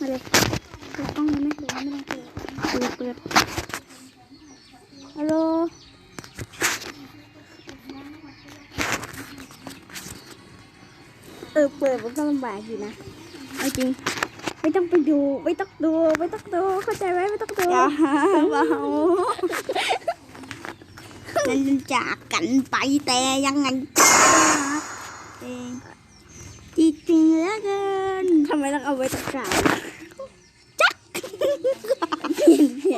มาเลยเปิดกล้องเลยไหมเดี๋ยวไม่ต้องเปิดเปิดเปิดฮัลโหลเออเปิดมันก็ลำบากอยู่นะเอาจริงไม่ต้องไปดูไม่ต้องดูไม่ต้องดูเข้าใจไหมไม่ต้องดูอย่าหาเบาจะจากกันไปแต่ยังไงจากเองจริงๆเหลือเกิน ทำไมต้องเอาไว้ตะกร้า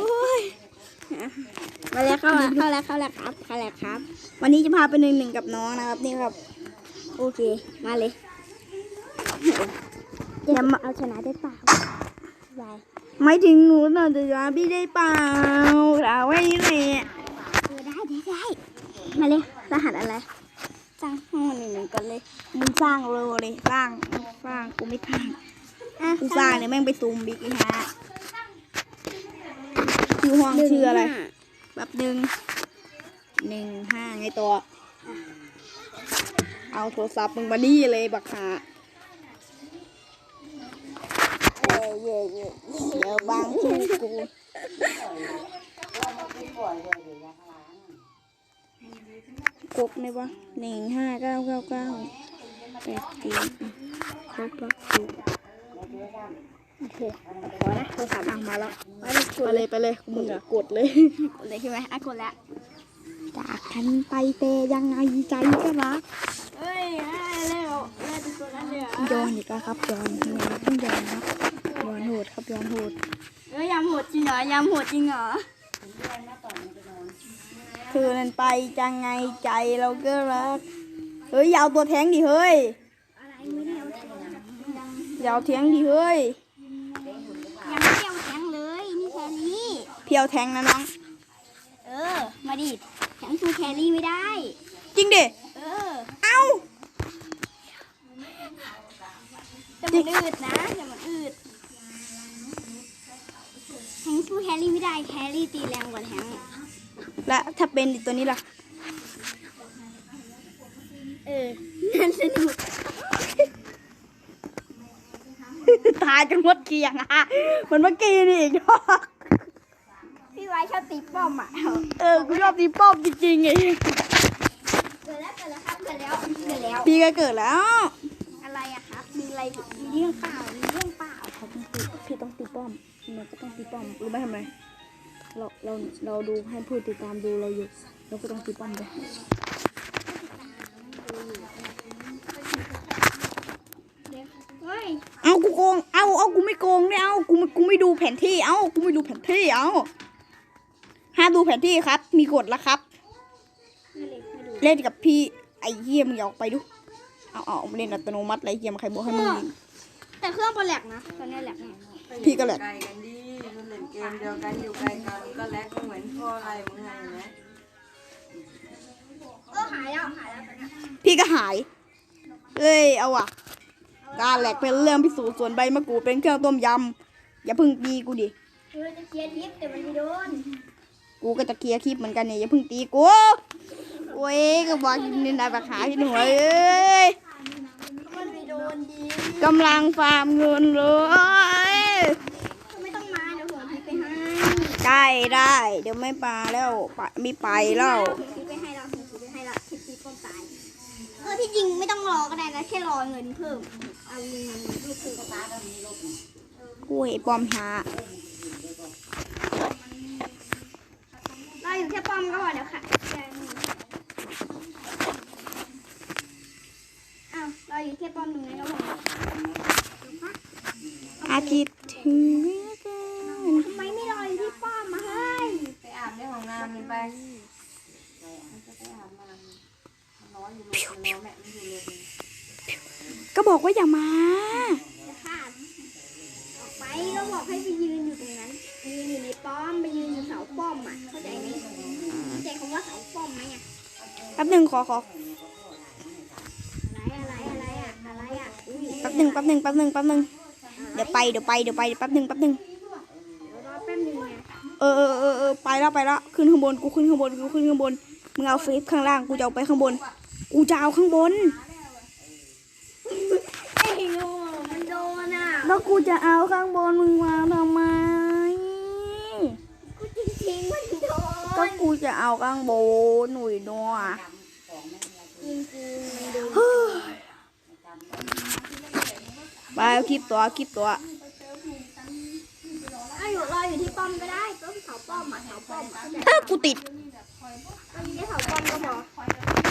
โอ้ยมาแล้วเข้ามาเข้าแล้วเข้าแล้วครับเข้าแล้วครับ วันนี้จะพาไปหนึ่งหนึ่งกับน้องนะครับ นี่ครับ โอเค มาเลยอย่ามาเอาชนะได้เปล่าบายไม่ถึงหนูหน่อยจะว่าพี่ได้เปล่าเอาไว้เลยเออได้ได้ได้มาเลยรหัสอะไร สร้างห้องหนึ่งหนึ่งกันเลยมึงสร้างโลเลยสร้างสร้างกูไม่สร้างอะกูสร้างเนี่ยแม่งไปซูมบิ๊กอีฮะชื่อห้องชื่ออะไรแบบหนึ่งหนึ่งห้าไงตัว เอาโทรศัพท์มึงมานี่เลยบักหาเย่เย่เย่เดี๋ยวบางชื่อกูก บไหมวะหนึ่งห้าเก้าเก้าเก้าแปดสี่ครบแล้วกูโอเคขอนะโทรศัพท์อะมาแล้วมาเลยกไปดเลยไปเลยมึงอะกดเลยกดเลยใช่ไหมอะกดแล้วจากกันไปเตยังไงใจก็รักเฮ้ยเร็วเร็วตัวนั้นเลยย้อนอีกแล้วครับย้อนยังไงต้องย้อนครับย้อนโหดครับย้อนโหดเฮ้ยยำโหดจริงเหรอยำโหดจริงเหรอ เธอนั้นไปจังไงใจเราก็รัก เฮ้ยยาวตัวแทงดิเฮ้ยอะไรไม่ได้เทงอยาวแทงดิเฮ้ยยังไม่ได้เอาแทงเลย นี่แครี่เพียวแทงนะน้อง เออ มาดิแทงชูแครี่ไม่ได้ จริงดิเออ เอ้าแต่มันอืดนะแต่มันอืดแทงสู้แครี่ไม่ได้แครี่ตีแรงกว่าแทง และถ้าเป็นอีกตัวนี้ล่ะ เออนั่นสนุกตายจนหมดเกลียงอะเหมือนเมื่อกี้นี่อีกดอกพี่ไว้ชอบตีป้อมอะเอาเออ กูชอบตีป้อมจริงๆไงเกิดแล้วเกิดแล้วครับเกิดแล้วเกิดแล้ว พี่ก็เกิดแล้ว อะไรอะครับ มีอะไร มีเรื่องเปล่า มีเรื่องเปล่าเขาต้องตีพี่ต้องตีป้อมมันก็ต้องตีป้อม รู้ไหมทำไม เราเราเราดูให้ผู้ติดตามดูเราอยู่เราก็ต้องตีป้อมด้วยเฮ้ยเอากูโกง เอาเอากูไม่โกงเนี่ยเอากูไม่กูไม่ดูแผนที่ เอากูไม่ดูแผนที่ เอาห้ามดูแผนที่ครับ มีกฎแล้วครับไม่เลยไม่ดูเล่นกับพี่ไอ้เหี้ยมึงอย่าออกไปดู เอาเอาเล่นอัตโนมัติไรเหี้ยมนใครบอกให้มึงยิงแต่เครื่องโปรแลกนะตอนนี้แหลกแน่พี่ก็แหละไก เล่นเกมเดียวกันอยู่ไกลกันก็แลกเหมือนพ่ออะไรมึงไงเห็นไหมเออหายแล้วหายแล้วตอนนี้พี่ก็หาย เอ้ย เอาว่ะ การแหลกเป็นเรื่องพิสูจน์ส่วนใบมะกรูดเป็นเครื่องต้มยำ อย่าเพึ่งตีกูดิ เออจะเคลียร์ทิปแต่มันไม่โดนกูก็จะเคลียร์คลิปเหมือนกันเนี่ยอย่าเพึ่งตีกู โอ้ยก็บอกนินดาปากหาพี่หนูเอ้ยมันไม่โดนดีกำลังฟาร์มเงินเลย ไม่ต้องมาเดี๋ยวผมทิปไปให้ ได้ได้ เดี๋ยวไม่ปลาแล้วปะไม่ไปแล้วผมทิปไปให้เราผมทิปไปให้เราทิปทิปป้อมตายเออที่จริงไม่ต้องรอก็ได้นะแค่รอเงินเพิ่มเอาเงินเงินเพิ่มเพิ่มกูเห็นปอมหาเราอยู่แค่ป้อมก็พอเดี๋ยวค่ะแค่นี้อ้าวเราอยู่แค่ป้อมตรงนั้นก็พออาทิตย์ถึงเหลือเกิน ทำไมไม่รออยู่ที่ป้อมมาเฮ้ย ไปอาบในห้องน้ำนี่ไปมันจะไปอาบน้ำมันร้อนอยู่รถมันร้อนแม่มันอยู่เลย ก็บ อย่ามาจะขาออกไปก็บอกให้ไปยืนอยู่ตรงนั้นไปยืนอยู่ในป้อมไปยืนอยู่เสาป้อมอะเข้าใจไหมเข้าใจคำว่าเสาป้อมไหมอะแป๊บหนึ่งขอขออะไรอะไรอะไรอะอะไรอะอุ้ยแป๊บหนึ่งแป๊บหนึ่งแป๊บหนึ่งแป๊บหนึ่งเดี๋ยวไปเดี๋ยวไปเดี๋ยวไปแป๊บหนึ่งแป๊บหนึ่งเดี๋ยวรอแป๊บนึงไงเออเออเออเออไปแล้วไปแล้วขึ้นข้างบนกูขึ้นข้างบนกูขึ้นข้างบนมึงเอาเฟซข้างล่างกูจะเอาไปข้างบน กูจะเอาข้างบน ไอ้โง่มันโดนอะ โด แล้วกูจะเอาข้างบนมึงมาทำไม กูจริงๆมันโดก็นกูจะเอาข้างบนหนุ่ยนัวจริงๆมันโดนไปเอาคลิปตัวคลิปตัว เอาอยู่รออยู่ที่ป้อมก็ได้ป้อมเสาป้อมอะเสาป้อมอะถ้ากูติดตอนนี้เสาป้อมก็พอ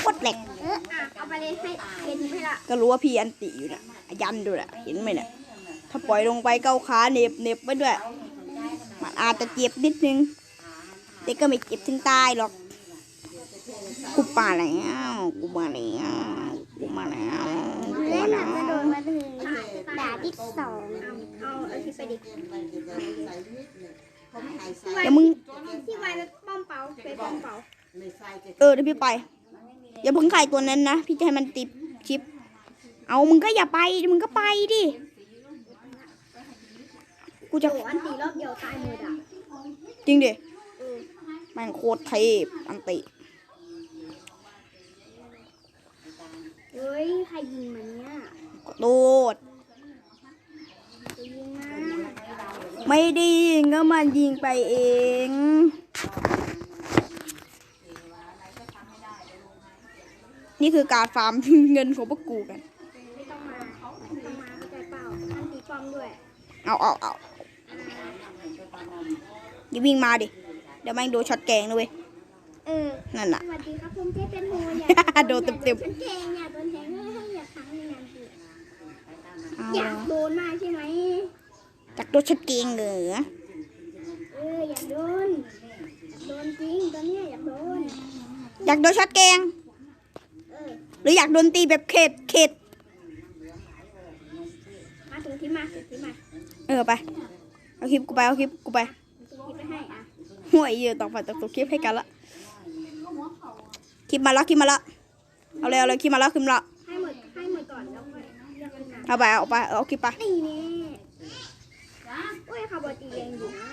กดเหล็กเอออะเอาไปเลยให้เย็นให้ละก็รู้ว่าพี่อันติอยู่น่ะยันดูน่ะเห็นไหมน่ะ ถ้าปล่อยลงไปเก้าขาเหน็บเหน็บไปด้วย มันอาจจะเจ็บนิดนึง แต่ก็ไม่เจ็บถึงตายหรอก กูมาแล้วกูมาแล้วกูมาแล้วกูเล่มานหแล้นังกระโดวดมาถึงด่าที่สองเอาเอาเอาที่ไปดิเดี๋ยวมึงที่ไวไปป้อมเปาไปป้อมเปาเออเดี๋ยวพี่ไป อย่าเพิ่งใครตัวนั้นนะ พี่จะให้มันติดชิป เอามึงก็อย่าไป มึงก็ไปดิ กูจะโอ้อันตีรอบเดียวตายหมดอะจริงดิเออแม่งโคตรเทพอันติ เฮ้ยใครยิงมันเนี่ยขอโทษจะยิงมาไม่ได้ยิงก็มันยิงไปเอง นี่คือการฟาร์ม เงินของพวกกูกัน ไม่ต้องมาไม่ต้องมาเข้าใจเปล่าอันตีป้อมด้วย เอาเอาเอา อย่าวิ่งมาดิ เดี๋ยวแม่งโดนช็อตแกงนะเว้ยเออนั่นน่ะ สวัสดีครับผมเจ๊เป็นโฮอยาโดนเต็มๆฉันเก่งอยากโดนแทงให้ให้อยากครั้งในงานสิเอาอยากโดนมากใช่ไหมจากโดนช็อตแกงเหรอเอออยากโดนอยากโดนจริงตอนเนี้ยอยากโดนอยากโดนช็อตแกง เออหรืออยากโดนตีแบบเข็ดเข็ดมาถึงที่มาถึงที่มา เออไป เอาคลิปกูไปเอาคลิปกูไปถึงที่ไปให้อะห่วยเยอะต่างฝ่ายต่างส่งคลิปให้กันละคลิปมาแล้วคลิปมาแล้วเอาเลยเอาเลยคลิปมาแล้วคลิปมาแล้วให้หมดให้หมดก่อนแล้วค่อยเลือกขึ้นมาเอาไปเอาไปเอาคลิปไปนี่แน่โอ้ยคาร์บอตีแรงอยู่นะ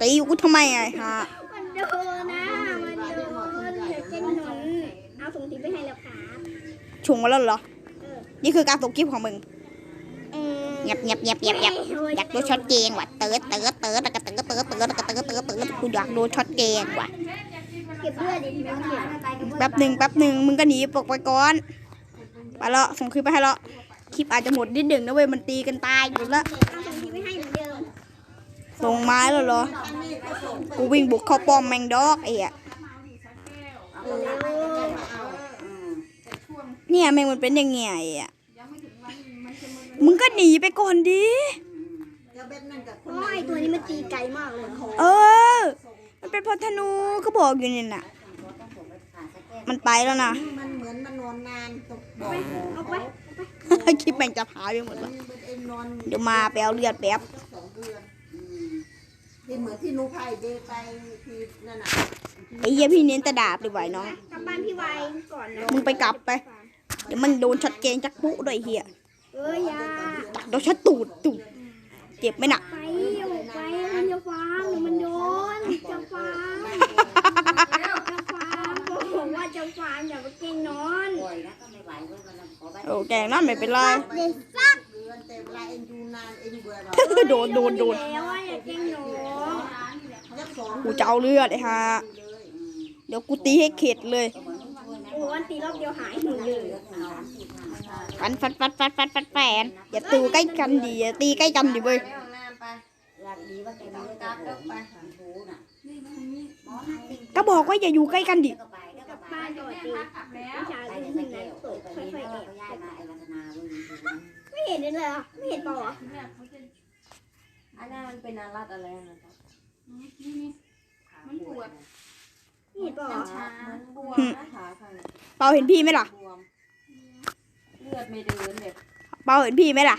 ตีกูทำไมไอ้ฮะมันโดนนะมันโดนเดี๋ยวเจนหนุนเอาถุงทิ้งไปให้แล้วครับชงมาแล้วเหรอเออนี่คือการส่งคลิปของมึง เงียบเงียบเงียบเงียบเงียบอยากดนช็อตเกงว่ะเติร์ดเติร์ดเติร์ดแล้วก็เติร์ดเติร์ดเติร์ดแล้วก็เติร์ดเติร์ดเติร์ดกูอยากดนช็อตเกงว่ะเก็บเลือดดิแม่งเก็บแป๊บหนึ่งแป๊บหนึ่งมึงก็หนีปกไปก่อนไปล้วส่งคลิปไปให้ล้วคลิปอาจจะหมดนิดหนึ่งนะเว้ยมันตีกันตายอยู่แล้วเอาถุงไปให้เหมือนเดิมส่งไม้แล้วเหรอ กูวิ่งบุกเข้าป้อมแมงดอกไอ้อะเออเนี่ยแมงมันเป็นยังไงอะ มึงก็หนีไปก่อนดิเพราะไอ้ตัวนี้มันตีไกลมากเลย เออ มันเป็นพลธนูก็บอกอยู่นี่น่ะ มันไปแล้วนะ มันเหมือนมันนอนนานตกบ่อเอาไปเอาไปคลิปแมงจะพายไปหมดแล้วมันเอ็นนอนเดี๋ยวมาไปเอาเลือดแป๊บสองเดือนที่เหมือนที่หนูไผ่เดไปคือนั่นน่ะไอ้เหี้ยพี่เน้นแต่ดาบดีกว่าไอ้น้อง กลับบ้านพี่ไวก่อนนะ มึงไปกลับไป เดี๋ยวมันโดนช็อตเกงจักปุ๊ด้วยไอ้เฮีย เอ้ยอยาจักโดนช็อตตูดตูดเจ็บไหมน่ะ ไปอยู่ไปมันจะฟังเดี๋ยวมันโดนจะฟังจะฟังบอกว่าจะฟังอย่าไปเก่งนอนโอ้แกงนั่นไม่เป็นไรเด็กซักเดือนแต่เวลาเอ็นดูนานเอ็นเบื่อเราโดนโดนโดนแล้วว่าอย่าเก่งนอนยักสองกูจะเอาเลือดไอ้ฮะเดี๋ยวกูตีให้เข็ดเลยโอ้อันตีรอบเดียวหายหมดเลย ฟันฟันฟันฟันฟันฟันแฟนอย่าตีใกล้กันดิอย่าตีใกล้กันดิเว้ยไปห้องน้ำไปอยากดีว่าแกมีกลับเลิกไปหูน่ะก็บอกว่าอย่าอยู่ใกล้กันดิก็ไปก็กลับไปบ้านก่อนดีผู้ชายไปขึ้นแต่ที่สเกนั้นลตกตอนค่นี้อยๆแอบก็ย้ายมาไอ้วัฒนาเว้ยไม่เห็นเลยเหรอไม่เห็นเปล่าเหรออันนั้นมันเป็นอารัดอะไรนะครับมันปวดไม่เห็นเปล่าเหรอชาเหมือนบวมนะขาข้างเปาเห็นพี่ไหมล่ะบวม เลือดไม่เดินเลยเปาเห็นพี่ไหมล่ะ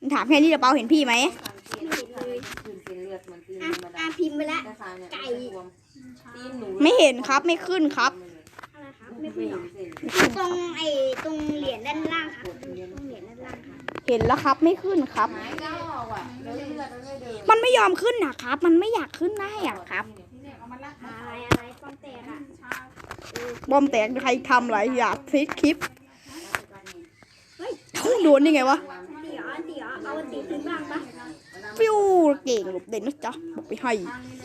มึงถามแค่นี้เดี๋ยวเปาเห็นพี่ไหมสังเกตเลยขึ้นเป็นเลือดเหมือนตีนอะธรรมอะดาพิมพ์ไปแล้ว แต่ขาเนี่ยไก่ บวมตีนหนูไม่เห็นครับไม่ขึ้นครับ อะไรครับไม่ไม่เป็นหรเห็อนเส้นตรงไอ้ตรงเหรียญด้านล่างครับตรงเหรียญด้านล่างครับเห็นแล้วครับไม่ขึ้นครับ หายเก้าออกอะแล้วเลือดมันไม่เดินมันไม่ยอมขึ้นนะครับ มันไม่อยากขึ้นได้อะครับ อะไรอะไรป้อมแตกอะบอมแตกใครทำอะไรอยากฟิกคลิปเอ้า โดนได้ไงวะเตี๋ยวเตี๋ยวเเขาตีขึ้นบ้างปะฟิวเก่งหลบเด่นนะจ๊ะบอกไปให้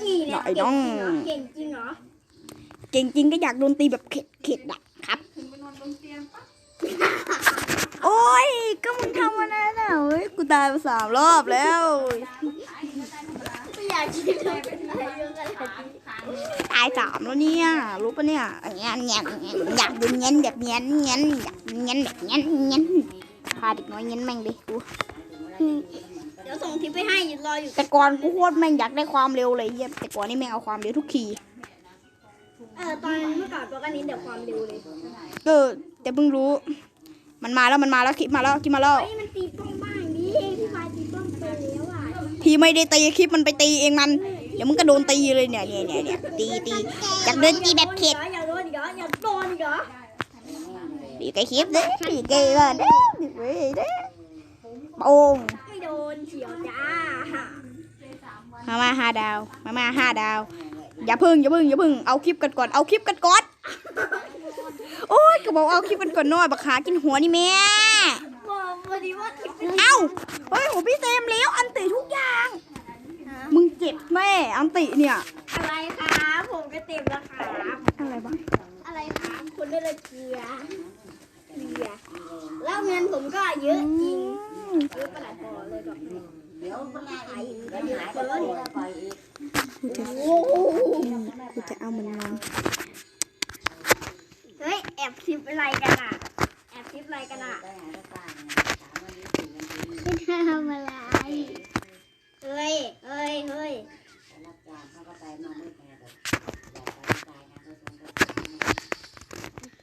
นี่เนี่ยหน่อยน้องเก่งจริงเหรอเก่งจริงก็อยากโดนตีแบบเข็ดเข็ดๆอะครับขึ้นไปนอนบนเตียงปะโอ้ยก็มึงทำมาแน่น่ะเฮ้ยกูตายมาสามรอบแล้วไม่อยากคิดเลยเป็นอะไรเรื่องอะไรตายสามแล้วเนี่ยรู้ปะเนี่ยเงี้ยเงี้ยเงี้ยอยากดูเงี้ยแบบเงี้ยเงี้ยอยากเงี้ยแบบเงี้ยเงี้ย พาเด็กน้อยเงี้ยแม่งดิกูเดี๋ยวส่งทิปไปให้รออยู่แต่ก่อนกูโคตรแม่งอยากได้ความเร็วเลยเหี้ยแต่ก่อนนี่แม่งเอาความเร็วทุกทีเออตอนเมื่อก่อนตัวกันนี้เดี๋ยวความเร็วเลยเออแต่เพิ่งรู้ มันมาแล้วมันมาแล้วคลิปมาแล้วคลิปมาแล้วเฮ้ยมันตีป้องบ้างดิพี่ฟายตีป้องไปแล้วอะพี่ไม่ได้ตีคลิปมันไปตีเองมันเดี๋ยวมึงก็โดนตีเลยเนี่ยเนี่ยเนี่ยเนี่ยตีตีอยากเดินตีแบบเข็ดอย่าโดนอีกเหรออย่าโดนอีกเหรอ ตีไกลคลิปเด้ตีไกลว่าเด้เว้ยเด้โป่งไม่โดนเฉียวจ้ามามาห้าดาว มามาห้าดาว อย่าพึ่งอย่าพึ่งอย่าพึ่งเอาคลิปกันก่อนเอาคลิปกันก่อนโอ้ยก็บอกเอาคลิปกันก่อนหน้อยบักขากินหัวนี่แม่บอกพอดีว่าทิปเป็นเอ้าเฮ้ยหัวพี่เต็มแล้วอันติทุกอย่าง มึงเจ็บแม่อันติเนี่ย อะไรครับผมก็เต็มแล้วครับอะไรบ้างอะไรครับคุณได้เลยเกลือเกลือแล้ว เงินผมก็เยอะจริงเยอะปหลาดพอเลยกให้เดี๋ยวเวลาอีกก็หายเลยปล่อยอีกกูจะโอ้โหกูจะเอามันนอนเฮ้ยแอบทิปอะไรกันอะแอบทิปอะไรกันอะไม่ทำอะไรเฮ้ยเฮ้ยเฮ้ย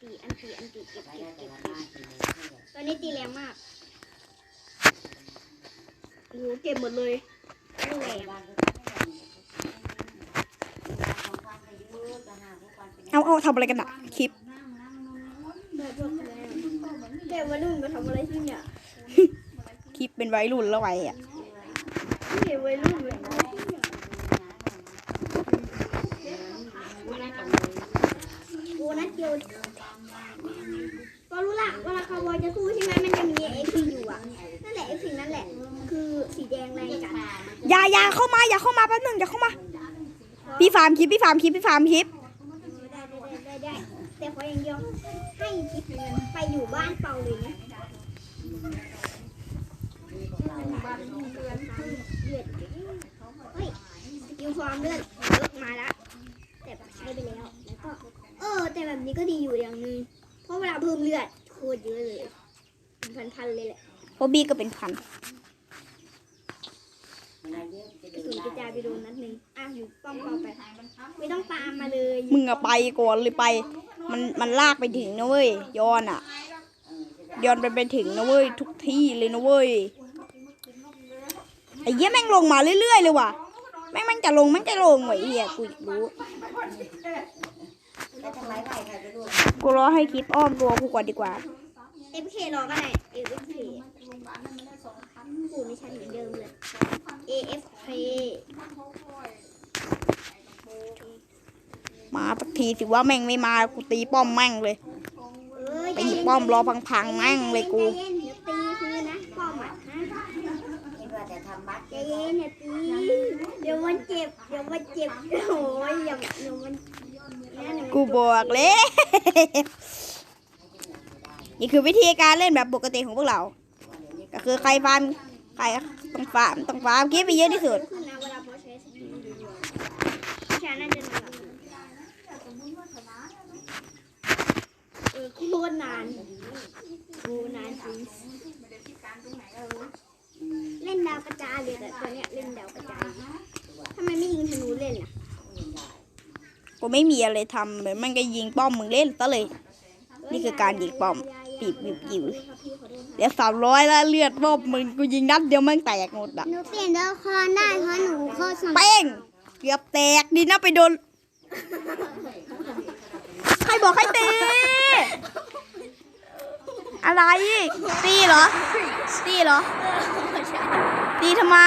ตีอันตีอันตีอันตีเก็บเก็บเก็บ ละเก็บ้าบนทีเลยตอนนี้ตีแรงมากโอ้โหเก็บหมดเลยไม่แรงบ้านก็ของความไปยืดจะหาพวกความเป็นเอาเอาทำอะไรกันอะคลิปแบบพวกแรงแต่วัยรุ่นมาทำอะไรที่เนี่ยคลิปเป็นวัยรุ่นแล้วไว้อะไม่เห็นวัยรุ่นเลยโอ้นัดเดียวก็รู้ละ เวลาคาวบอยจะสู้ใช่ไหมมันจะมีเอ็กซ์อยู่อะนั่นแหละเอ็กซ์นั่นแหละ คือสีแดงแรงจัดอย่าอย่าเข้ามาอย่าเข้ามาแป๊บหนึงอย่าเข้ามา พี่ฟาร์มคลิปพี่ฟาร์มคลิปพี่ฟาร์มคลิปได้ได้ได้ได้แต่ขออย่างเดียวให้กิ๊บไปอยู่บ้านเปาเลยนะเลือดเฮ้ยสกิลฟอร์มเลือดเยอะมาแล้วแต่ใช้ไปแล้วแล้วก็เออ แต่แบบนี้ก็ดีอยู่อย่างหนึงเพราะเวลาเพิ่มเลือดโคตรเยอะเลยเป็นพันๆเลยแหละโบบี้ก็เป็นพันกระสุนกระจายไปโดนนัดหนึ่งอะอยู่ป้อมเปาไป ไม่ต้องตามมาเลยมึงอะไปก่อนเลยไป มันมันลากไปถึงนะเว้ยย้อนอะย้อนไปไปถึงนะเว้ยทุกที่เลยนะเว้ยไอ้เหี้ยแม่งลงมาเรื่อยๆเลยว่ะแม่งแม่งจะลงแม่งจะลงไว้เหี้ยกูอยากรู้ แล้วทำไมใครใครจะดูกูรอให้คลิปอ้อมตัวกูก่อนดีกว่าเอฟเครอก็ได้เอฟเคพูดไม่ชัดเหมือนเดิมเลย AFK มาสักทีสิว่าแม่งไม่มากูตีป้อมแม่งเลยเอ้ยไปหยิบป้อมรอพังๆแม่งเลยกูใจเย็นเดี๋ยวตีคืนนะป้อมอะฮะคิดว่าจะทำบัตรใจเย็นอย่าตีเดี๋ยวมันเจ็บเดี๋ยวมันเจ็บโอ้ยอย่าเดี๋ยวมันเนี่ยเดี๋ยวมัน กู บอกเลยนี่คือวิธีการเล่นแบบปกติของพวกเรา ก็คือใครฟาร์มใครต้องฟาร์มต้องฟาร์มคลิปไปเยอะที่สุดขึ้นนะเวลาพอใช้สกิลดีๆผู้ชายน่าจะนอนหลับเออโคตรนานโอ้นานจริงเล่นดาวกระจายเลยแต่ตัวเนี้ยเล่นดาวกระจายทำไมไม่ยิงธนูเล่นล่ะ กูไม่มีอะไรทำเลยมันก็ยิงป้อมมึงเล่นซะเลย นี่คือการยิงป้อมปีบปีบยิวเดี๋ยวสามร้อยแล้วเลือดป้อมมึงกูยิงนัดเดียวแมันแตกหมดอะหนูเปลี่ยนตัวละครได้เพราะหนูเข้าสมัครเป้งเกือบแตกดีนะไปโดนใครบอกให้ตีอะไรตีเหรอตีเหรอตีทำไม